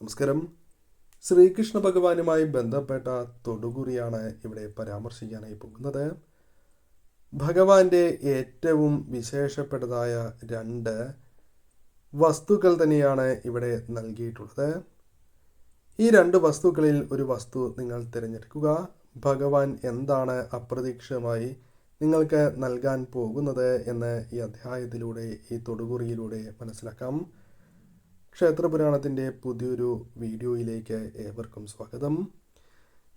നമസ്കാരം. ശ്രീകൃഷ്ണ ഭഗവാനുമായി ബന്ധപ്പെട്ട തൊടുകുറിയാണ് ഇവിടെ പരാമർശിക്കാനായി പോകുന്നത്. ഭഗവാന്റെ ഏറ്റവും വിശേഷപ്പെട്ടതായ രണ്ട് വസ്തുക്കൾ തന്നെയാണ് ഇവിടെ നൽകിയിട്ടുള്ളത്. ഈ രണ്ട് വസ്തുക്കളിൽ ഒരു വസ്തു നിങ്ങൾ തിരഞ്ഞെടുക്കുക. ഭഗവാൻ എന്താണ് അപ്രതീക്ഷിതമായി നിങ്ങൾക്ക് നൽകാൻ പോകുന്നത് എന്ന് ഈ അധ്യായത്തിലൂടെ ഈ തൊടുകുറിയിലൂടെ മനസ്സിലാക്കാം. ക്ഷേത്രപുരാണത്തിന്റെ പുതിയൊരു വീഡിയോയിലേക്ക് ഏവർക്കും സ്വാഗതം.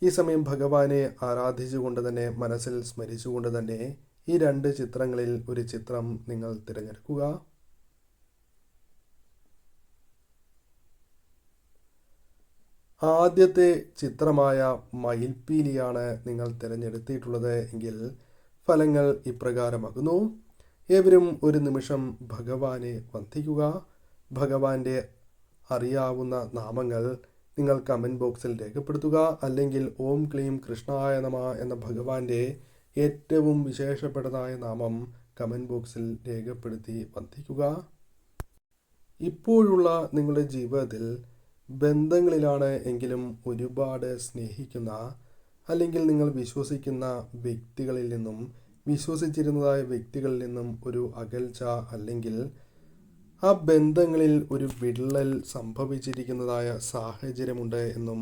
ഈ സമയം ഭഗവാനെ ആരാധിച്ചുകൊണ്ട് തന്നെ മനസ്സിൽ സ്മരിച്ചുകൊണ്ട് തന്നെ ഈ രണ്ട് ചിത്രങ്ങളിൽ ഒരു ചിത്രം നിങ്ങൾ തിരഞ്ഞെടുക്കുക. ആദ്യത്തെ ചിത്രമായ മയിൽപ്പീലിയാണ് നിങ്ങൾ തിരഞ്ഞെടുത്തിട്ടുള്ളത് എങ്കിൽ ഫലങ്ങൾ ഇപ്രകാരമാകുന്നു. ഏവരും ഒരു നിമിഷം ഭഗവാനെ വന്ദിക്കുക. ഭഗവാന്റെ അറിയാവുന്ന നാമങ്ങൾ നിങ്ങൾ കമന്റ് ബോക്സിൽ രേഖപ്പെടുത്തുക. അല്ലെങ്കിൽ ഓം ക്ലീം കൃഷ്ണായ നമ എന്ന ഭഗവാന്റെ ഏറ്റവും വിശേഷപ്പെട്ടതായ നാമം കമന്റ് ബോക്സിൽ രേഖപ്പെടുത്തി വന്ദിക്കുക. ഇപ്പോഴുള്ള നിങ്ങളുടെ ജീവിതത്തിൽ ബന്ധങ്ങളിലാണ് എങ്കിലും ഒരുപാട് സ്നേഹിക്കുന്ന അല്ലെങ്കിൽ നിങ്ങൾ വിശ്വസിക്കുന്ന വ്യക്തികളിൽ നിന്നും വിശ്വസിച്ചിരുന്നതായ വ്യക്തികളിൽ നിന്നും ഒരു അകൽച്ച അല്ലെങ്കിൽ ആ ബന്ധങ്ങളിൽ ഒരു വിള്ളൽ സംഭവിച്ചിരിക്കുന്നതായ സാഹചര്യമുണ്ട് എന്നും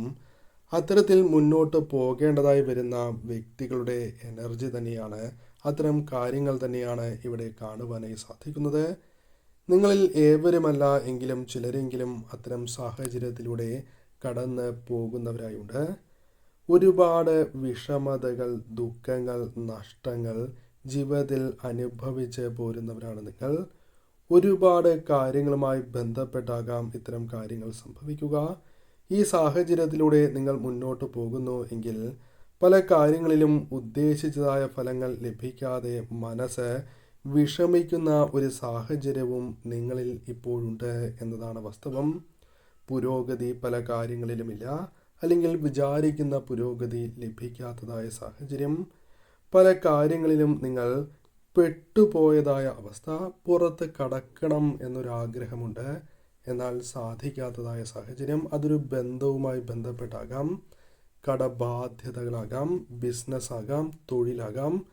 അത്തരത്തിൽ മുന്നോട്ട് പോകേണ്ടതായി വരുന്ന വ്യക്തികളുടെ എനർജി തന്നെയാണ് അത്തരം കാര്യങ്ങൾ തന്നെയാണ് ഇവിടെ കാണുവാനായി സാധിക്കുന്നത്. നിങ്ങളിൽ ഏവരുമല്ല എങ്കിലും ചിലരെങ്കിലും അത്തരം സാഹചര്യത്തിലൂടെ കടന്ന് പോകുന്നവരായുണ്ട്. ഒരുപാട് വിഷമതകൾ ദുഃഖങ്ങൾ നഷ്ടങ്ങൾ ജീവിതത്തിൽ അനുഭവിച്ച് പോരുന്നവരാണ് നിങ്ങൾ. ഒരുപാട് കാര്യങ്ങളുമായി ബന്ധപ്പെട്ടാകാം ഇത്തരം കാര്യങ്ങൾ സംഭവിക്കുക. ഈ സാഹചര്യത്തിലൂടെ നിങ്ങൾ മുന്നോട്ട് പോകുന്നു എങ്കിൽ പല കാര്യങ്ങളിലും ഉദ്ദേശിച്ചതായ ഫലങ്ങൾ ലഭിക്കാതെ മനസ്സ് വിഷമിക്കുന്ന ഒരു സാഹചര്യവും നിങ്ങളിൽ ഇപ്പോഴുണ്ട് എന്നതാണ് വാസ്തവം. പുരോഗതി പല കാര്യങ്ങളിലുമില്ല. അല്ലെങ്കിൽ വിചാരിക്കുന്ന പുരോഗതി ലഭിക്കാത്തതായ സാഹചര്യം. പല കാര്യങ്ങളിലും നിങ്ങൾ പെട്ടുപോയതായ അവസ്ഥ പുറത്ത് കടക്കണം എന്നൊരാഗ്രഹമുണ്ട്. എന്നാൽ സാധിക്കാത്തതായ സാഹചര്യം അതൊരു ബന്ധവുമായി ബന്ധപ്പെട്ടാകാം. കടബാധ്യതകളാകാം ബിസിനസ് ആകാം തൊഴിലാകാം.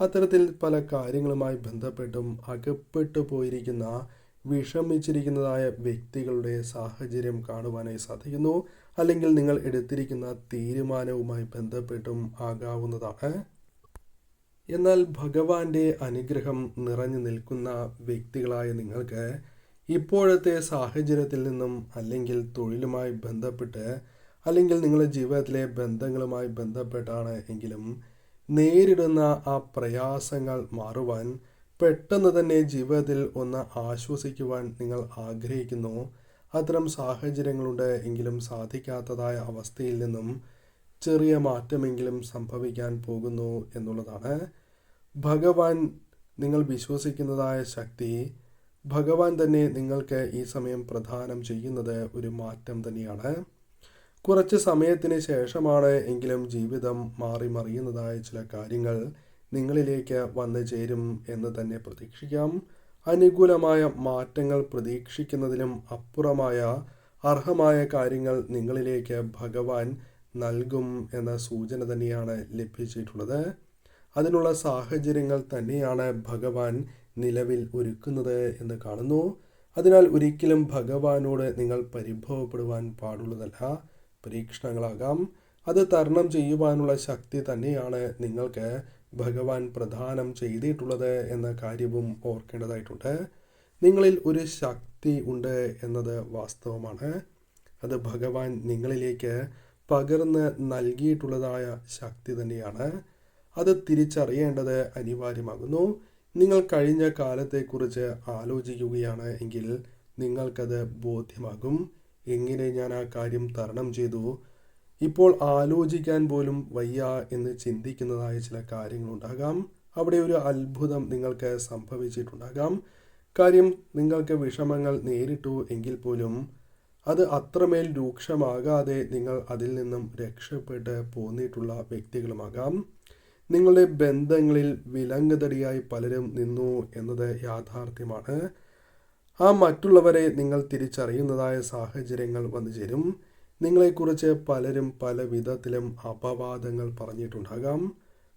അത്തരത്തിൽ പല കാര്യങ്ങളുമായി ബന്ധപ്പെട്ടും അകപ്പെട്ടു പോയിരിക്കുന്ന വിഷമിച്ചിരിക്കുന്നതായ വ്യക്തികളുടെ സാഹചര്യം കാണുവാനായി സാധിക്കുന്നു. അല്ലെങ്കിൽ നിങ്ങൾ എടുത്തിരിക്കുന്ന തീരുമാനവുമായി ബന്ധപ്പെട്ടും ആകാവുന്നതാണ്. എന്നാൽ ഭഗവാന്റെ അനുഗ്രഹം നിറഞ്ഞു നിൽക്കുന്ന വ്യക്തികളായ നിങ്ങൾക്ക് ഇപ്പോഴത്തെ സാഹചര്യത്തിൽ നിന്നും അല്ലെങ്കിൽ തൊഴിലുമായി ബന്ധപ്പെട്ട് അല്ലെങ്കിൽ നിങ്ങളുടെ ജീവിതത്തിലെ ബന്ധങ്ങളുമായി ബന്ധപ്പെട്ടാണ് എങ്കിലും നേരിടുന്ന ആ പ്രയാസങ്ങൾ മാറുവാൻ പെട്ടെന്ന് തന്നെ ജീവിതത്തിൽ ഒന്ന് ആശ്വസിക്കുവാൻ നിങ്ങൾ ആഗ്രഹിക്കുന്നു. അത്തരം സാഹചര്യങ്ങളുണ്ട് എങ്കിലും സാധിക്കാത്തതായ അവസ്ഥയിൽ നിന്നും ചെറിയ മാറ്റമെങ്കിലും സംഭവിക്കാൻ പോകുന്നു എന്നുള്ളതാണ് ഭഗവാൻ നിങ്ങൾ വിശ്വസിക്കുന്നതായ ശക്തി ഭഗവാൻ തന്നെ നിങ്ങൾക്ക് ഈ സമയം പ്രദാനം ചെയ്യുന്നത് ഒരു മാറ്റം തന്നെയാണ്. കുറച്ച് സമയത്തിന് ശേഷമാണ് എങ്കിലും ജീവിതം മാറി മറിയുന്നതായ ചില കാര്യങ്ങൾ നിങ്ങളിലേക്ക് വന്നു ചേരും എന്ന് തന്നെ പ്രതീക്ഷിക്കാം. അനുകൂലമായ മാറ്റങ്ങൾ പ്രതീക്ഷിക്കുന്നതിലും അപ്പുറമായ അർഹമായ കാര്യങ്ങൾ നിങ്ങളിലേക്ക് ഭഗവാൻ നൽകും എന്ന സൂചന തന്നെയാണ് ലഭിച്ചിട്ടുള്ളത്. അതിനുള്ള സാഹചര്യങ്ങൾ തന്നെയാണ് ഭഗവാൻ നിലവിൽ ഒരുക്കുന്നത് എന്ന് കാണുന്നു. അതിനാൽ ഒരിക്കലും ഭഗവാനോട് നിങ്ങൾ പരിഭവപ്പെടുവാൻ പാടുള്ളതല്ല. പരീക്ഷണങ്ങളാകാം. അത് തരണം ചെയ്യുവാനുള്ള ശക്തി തന്നെയാണ് നിങ്ങൾക്ക് ഭഗവാൻ പ്രദാനം ചെയ്തിട്ടുള്ളത് എന്ന കാര്യവും ഓർക്കേണ്ടതായിട്ടുണ്ട്. നിങ്ങളിൽ ഒരു ശക്തി ഉണ്ട് എന്നത് വാസ്തവമാണ്. അത് ഭഗവാൻ നിങ്ങളിലേക്ക് പകർന്ന് നൽകിയിട്ടുള്ളതായ ശക്തി തന്നെയാണ്. അത് തിരിച്ചറിയേണ്ടത് അനിവാര്യമാകുന്നു. നിങ്ങൾ കഴിഞ്ഞ കാലത്തെക്കുറിച്ച് ആലോചിക്കുകയാണ് എങ്കിൽ നിങ്ങൾക്കത് ബോധ്യമാകും. എങ്ങനെ ഞാൻ ആ കാര്യം തരണം ചെയ്തു? ഇപ്പോൾ ആലോചിക്കാൻ പോലും വയ്യ എന്ന് ചിന്തിക്കുന്നതായ ചില കാര്യങ്ങളുണ്ടാകാം. അവിടെ ഒരു അത്ഭുതം നിങ്ങൾക്ക് സംഭവിച്ചിട്ടുണ്ടാകാം. കാര്യം നിങ്ങൾക്ക് വിഷമങ്ങൾ നേരിട്ടു എങ്കിൽ പോലും അത് അത്രമേൽ രൂക്ഷമാകാതെ നിങ്ങൾ അതിൽ നിന്നും രക്ഷപ്പെട്ട് പോന്നിട്ടുള്ള വ്യക്തികളുമാകാം. നിങ്ങളുടെ ബന്ധങ്ങളിൽ വിലങ്ങുതടിയായി പലരും നിന്നു എന്നത് യാഥാർത്ഥ്യമാണ്. ആ മറ്റുള്ളവരെ നിങ്ങൾ തിരിച്ചറിയുന്നതായ സാഹചര്യങ്ങൾ വന്നു ചേരും. നിങ്ങളെക്കുറിച്ച് പലരും പല വിധത്തിലും അപവാദങ്ങൾ പറഞ്ഞിട്ടുണ്ടാകാം.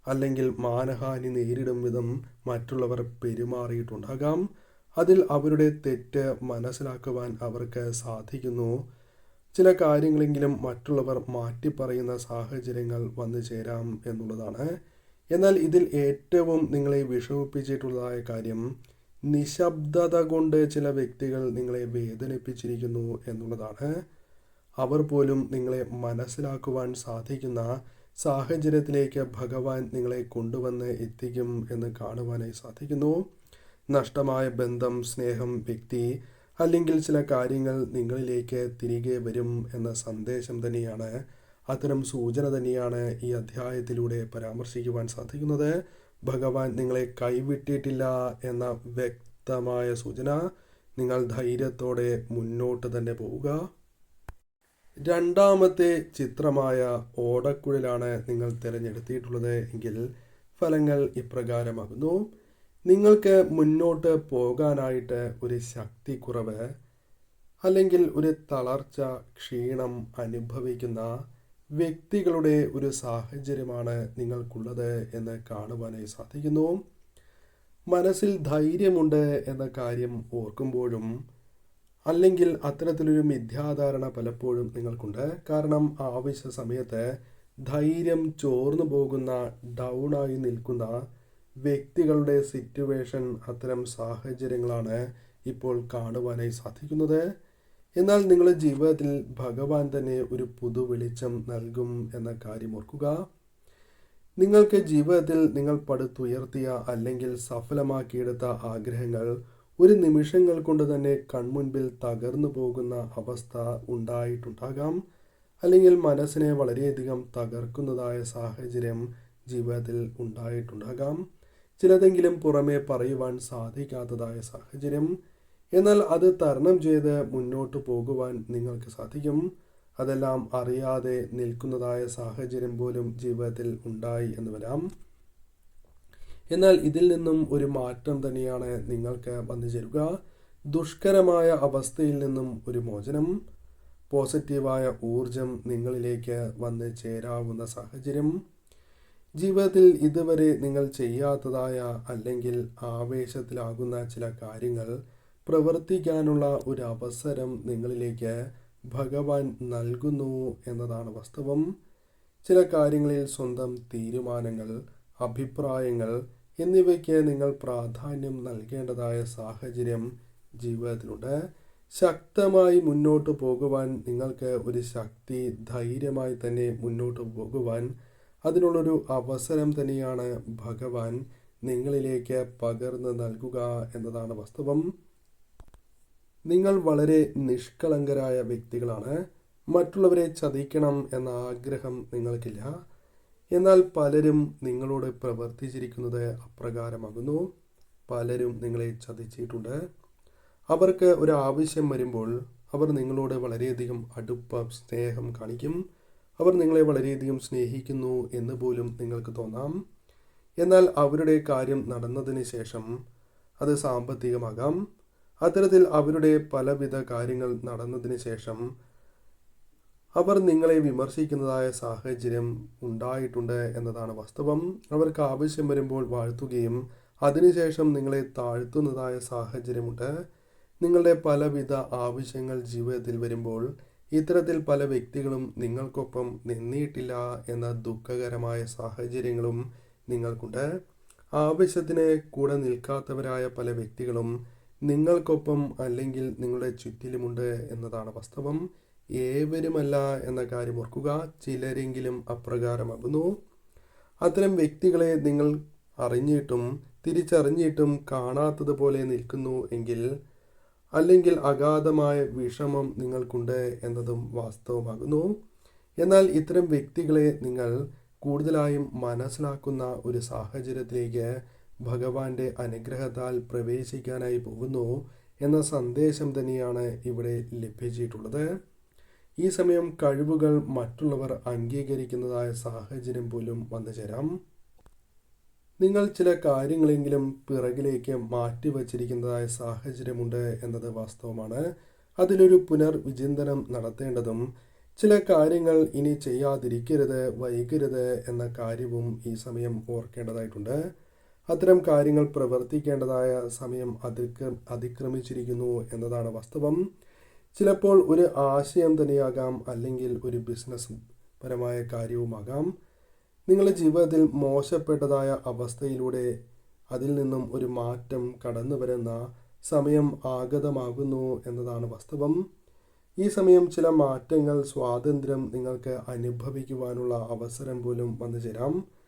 അല്ലെങ്കിൽ മാനഹാനി നേരിടും വിധം മറ്റുള്ളവർ പെരുമാറിയിട്ടുണ്ടാകാം. അതിൽ അവരുടെ തെറ്റ് മനസ്സിലാക്കുവാൻ അവർക്ക് സാധിക്കുന്നു. ചില കാര്യങ്ങളെങ്കിലും മറ്റുള്ളവർ മാറ്റിപ്പറയുന്ന സാഹചര്യങ്ങൾ വന്നു ചേരാം എന്നുള്ളതാണ്. എന്നാൽ ഇതിൽ ഏറ്റവും നിങ്ങളെ വിഷമിപ്പിച്ചിട്ടുള്ളതായ കാര്യം നിശബ്ദത കൊണ്ട് ചില വ്യക്തികൾ നിങ്ങളെ വേദനിപ്പിച്ചിരിക്കുന്നു എന്നുള്ളതാണ്. അവർ പോലും നിങ്ങളെ മനസ്സിലാക്കുവാൻ സാധിക്കുന്ന സാഹചര്യത്തിലേക്ക് ഭഗവാൻ നിങ്ങളെ കൊണ്ടുവന്ന് എത്തിക്കും എന്ന് കാണുവാനായി സാധിക്കുന്നു. നഷ്ടമായ ബന്ധം സ്നേഹം വ്യക്തി അല്ലെങ്കിൽ ചില കാര്യങ്ങൾ നിങ്ങളിലേക്ക് തിരികെ വരും എന്ന സന്ദേശം തന്നെയാണ് അത്തരം സൂചന തന്നെയാണ് ഈ അധ്യായത്തിലൂടെ പരാമർശിക്കുവാൻ സാധിക്കുന്നത്. ഭഗവാൻ നിങ്ങളെ കൈവിട്ടിട്ടില്ല എന്ന വ്യക്തമായ സൂചന നിങ്ങൾ ധൈര്യത്തോടെ മുന്നോട്ട് തന്നെ പോവുക. രണ്ടാമത്തെ ചിത്രമായ ഓടക്കുഴലാണ് നിങ്ങൾ തിരഞ്ഞെടുത്തിട്ടുള്ളത് എങ്കിൽ ഫലങ്ങൾ ഇപ്രകാരമാകുന്നു. നിങ്ങൾക്ക് മുന്നോട്ട് പോകാനായിട്ട് ഒരു ശക്തി കുറവ് അല്ലെങ്കിൽ ഒരു തളർച്ച ക്ഷീണം അനുഭവിക്കുന്ന വ്യക്തികളുടെ ഒരു സാഹചര്യമാണ് നിങ്ങൾക്കുള്ളത് എന്ന് കാണുവാനായി സാധിക്കുന്നു. മനസ്സിൽ ധൈര്യമുണ്ട് എന്ന കാര്യം ഓർക്കുമ്പോഴും അല്ലെങ്കിൽ അത്തരത്തിലൊരു മിഥ്യാധാരണ പലപ്പോഴും നിങ്ങൾക്കുണ്ട്. കാരണം ആവശ്യ സമയത്ത് ധൈര്യം ചോർന്നു പോകുന്ന ഡൗണായി നിൽക്കുന്ന വ്യക്തികളുടെ സിറ്റുവേഷൻ അത്തരം സാഹചര്യങ്ങളാണ് ഇപ്പോൾ കാണുവാനായി സാധിക്കുന്നത്. എന്നാൽ നിങ്ങളുടെ ജീവിതത്തിൽ ഭഗവാൻ തന്നെ ഒരു പുതു വെളിച്ചം നൽകും എന്ന കാര്യം ഓർക്കുക. നിങ്ങൾക്ക് ജീവിതത്തിൽ നിങ്ങൾ പടുത്തുയർത്തിയ അല്ലെങ്കിൽ സഫലമാക്കിയെടുത്ത ആഗ്രഹങ്ങൾ ഒരു നിമിഷങ്ങൾ കൊണ്ട് തന്നെ കൺമുൻപിൽ തകർന്നു പോകുന്ന അവസ്ഥ ഉണ്ടായിട്ടുണ്ടാകാം. അല്ലെങ്കിൽ മനസ്സിനെ വളരെയധികം തകർക്കുന്നതായ സാഹചര്യം ജീവിതത്തിൽ ഉണ്ടായിട്ടുണ്ടാകാം. ചിലതെങ്കിലും പുറമേ പറയുവാൻ സാധിക്കാത്തതായ സാഹചര്യം എന്നാൽ അത് തരണം ചെയ്ത് മുന്നോട്ട് പോകുവാൻ നിങ്ങൾക്ക് സാധിക്കും. അതെല്ലാം അറിയാതെ നിൽക്കുന്നതായ സാഹചര്യം പോലും ജീവിതത്തിൽ ഉണ്ടായി എന്ന് വരാം. എന്നാൽ ഇതിൽ നിന്നും ഒരു മാറ്റം തന്നെയാണ് നിങ്ങൾക്ക് വന്നു ചേരുക. ദുഷ്കരമായ അവസ്ഥയിൽ നിന്നും ഒരു മോചനം. പോസിറ്റീവായ ഊർജം നിങ്ങളിലേക്ക് വന്ന് ചേരാവുന്ന സാഹചര്യം. ജീവിതത്തിൽ ഇതുവരെ നിങ്ങൾ ചെയ്യാത്തതായ അല്ലെങ്കിൽ ആവേശത്തിലാകുന്ന ചില കാര്യങ്ങൾ പ്രവർത്തിക്കാനുള്ള ഒരു അവസരം നിങ്ങളിലേക്ക് ഭഗവാൻ നൽകുന്നു എന്നതാണ് വാസ്തവം. ചില കാര്യങ്ങളിൽ സ്വന്തം തീരുമാനങ്ങൾ അഭിപ്രായങ്ങൾ എന്നിവയ്ക്ക് നിങ്ങൾ പ്രാധാന്യം നൽകേണ്ടതായ സാഹചര്യം ജീവിതത്തിലുണ്ട്. ശക്തമായി മുന്നോട്ട് പോകുവാൻ നിങ്ങൾക്ക് ഒരു ശക്തി ധൈര്യമായി തന്നെ മുന്നോട്ട് പോകുവാൻ അതിനുള്ളൊരു അവസരം തന്നെയാണ് ഭഗവാൻ നിങ്ങളിലേക്ക് പകർന്ന് നൽകുക എന്നതാണ് വാസ്തവം. നിങ്ങൾ വളരെ നിഷ്കളങ്കരായ വ്യക്തികളാണ്. മറ്റുള്ളവരെ ചതിക്കണം എന്ന ആഗ്രഹം നിങ്ങൾക്കില്ല. എന്നാൽ പലരും നിങ്ങളോട് പ്രവർത്തിച്ചിരിക്കുന്നത് അപ്രകാരമാകുന്നു. പലരും നിങ്ങളെ ചതിച്ചിട്ടുണ്ട്. അവർക്ക് ഒരു ആവശ്യം വരുമ്പോൾ അവർ നിങ്ങളോട് വളരെയധികം അടുപ്പം സ്നേഹം കാണിക്കും. അവർ നിങ്ങളെ വളരെയധികം സ്നേഹിക്കുന്നു എന്ന് പോലും നിങ്ങൾക്ക് തോന്നാം. എന്നാൽ അവരുടെ കാര്യം നടന്നതിന് ശേഷം അത് സാമ്പത്തികമാകാം. അത്തരത്തിൽ അവരുടെ പലവിധ കാര്യങ്ങൾ നടന്നതിന് ശേഷം അവർ നിങ്ങളെ വിമർശിക്കുന്നതായ സാഹചര്യം ഉണ്ടായിട്ടുണ്ട് എന്നതാണ് വാസ്തവം. അവർക്ക് ആവശ്യം വരുമ്പോൾ വാഴ്ത്തുകയും അതിനുശേഷം നിങ്ങളെ താഴ്ത്തുന്നതായ സാഹചര്യമുണ്ട്. നിങ്ങളുടെ പലവിധ ആവശ്യങ്ങൾ ജീവിതത്തിൽ വരുമ്പോൾ ഇത്തരത്തിൽ പല വ്യക്തികളും നിങ്ങൾക്കൊപ്പം നിന്നിട്ടില്ല എന്ന ദുഃഖകരമായ സാഹചര്യങ്ങളും നിങ്ങൾക്കുണ്ട്. ആവശ്യത്തിന് കൂടെ നിൽക്കാത്തവരായ പല വ്യക്തികളും നിങ്ങൾക്കൊപ്പം അല്ലെങ്കിൽ നിങ്ങളുടെ ചുറ്റിലുമുണ്ട് എന്നതാണ് വാസ്തവം. ഏവരുമല്ല എന്ന കാര്യം ഓർക്കുക. ചിലരെങ്കിലും അപ്രകാരമാകുന്നു. അത്തരം വ്യക്തികളെ നിങ്ങൾ അറിഞ്ഞിട്ടും തിരിച്ചറിഞ്ഞിട്ടും കാണാത്തതുപോലെ നിൽക്കുന്നു എങ്കിൽ അല്ലെങ്കിൽ അഗാധമായ വിഷമം നിങ്ങൾക്കുണ്ട് എന്നതും വാസ്തവമാകുന്നു. എന്നാൽ ഇത്തരം വ്യക്തികളെ നിങ്ങൾ കൂടുതലായും മനസ്സിലാക്കുന്ന ഒരു സാഹചര്യത്തിലേക്ക് ഭഗവാന്റെ അനുഗ്രഹത്താൽ പ്രവേശിക്കാനായി പോകുന്നു എന്ന സന്ദേശം തന്നെയാണ് ഇവിടെ ലഭിച്ചിട്ടുള്ളത്. ഈ സമയം കഴിവുകൾ മറ്റുള്ളവർ അംഗീകരിക്കുന്നതായ സാഹചര്യം പോലും വന്നു ചേരാം നിങ്ങൾ ചില കാര്യങ്ങളെങ്കിലും പിറകിലേക്ക് മാറ്റിവച്ചിരിക്കുന്നതായ സാഹചര്യമുണ്ട് എന്നത് വാസ്തവമാണ്. അതിലൊരു പുനർവിചിന്തനം നടത്തേണ്ടതും ചില കാര്യങ്ങൾ ഇനി ചെയ്യാതിരിക്കരുത് വൈകരുത് എന്ന കാര്യവും ഈ സമയം ഓർക്കേണ്ടതായിട്ടുണ്ട്. അത്തരം കാര്യങ്ങൾ പ്രവർത്തിക്കേണ്ടതായ സമയം അതിക്ര അതിക്രമിച്ചിരിക്കുന്നു എന്നതാണ് വാസ്തവം. ചിലപ്പോൾ ഒരു ആശയം തന്നെയാകാം അല്ലെങ്കിൽ ഒരു ബിസിനസ് പരമായ കാര്യവുമാകാം. നിങ്ങളുടെ ജീവിതത്തിൽ മോശപ്പെട്ടതായ അവസ്ഥയിലൂടെ അതിൽ നിന്നും ഒരു മാറ്റം കടന്നു വരുന്ന സമയം ആഗതമാകുന്നു എന്നതാണ് വാസ്തവം. ഈ സമയം ചില മാറ്റങ്ങൾ സ്വാതന്ത്ര്യം നിങ്ങൾക്ക് അനുഭവിക്കുവാനുള്ള അവസരം പോലും വന്നു ചേരാം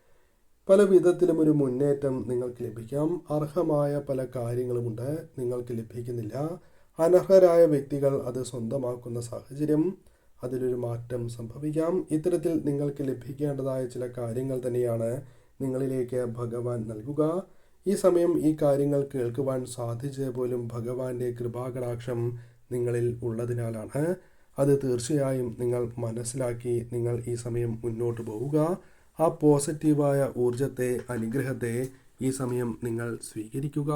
പല വിധത്തിലും ഒരു മുന്നേറ്റം നിങ്ങൾക്ക് ലഭിക്കാം. അർഹമായ പല കാര്യങ്ങളുമുണ്ട് നിങ്ങൾക്ക് ലഭിക്കുന്നില്ല. അനർഹരായ വ്യക്തികൾ അത് സ്വന്തമാക്കുന്ന സാഹചര്യം അതിലൊരു മാറ്റം സംഭവിക്കാം. ഇത്തരത്തിൽ നിങ്ങൾക്ക് ലഭിക്കേണ്ടതായ ചില കാര്യങ്ങൾ തന്നെയാണ് നിങ്ങളിലേക്ക് ഭഗവാൻ നൽകുക. ഈ സമയം ഈ കാര്യങ്ങൾ കേൾക്കുവാൻ സാധിച്ചത് പോലും ഭഗവാന്റെ കൃപാകടാക്ഷം നിങ്ങളിൽ ഉള്ളതിനാലാണ്. അത് തീർച്ചയായും നിങ്ങൾ മനസ്സിലാക്കി നിങ്ങൾ ഈ സമയം മുന്നോട്ട് പോവുക. ആ പോസിറ്റീവായ ഊർജത്തെ അനുഗ്രഹത്തെ ഈ സമയം നിങ്ങൾ സ്വീകരിക്കുക.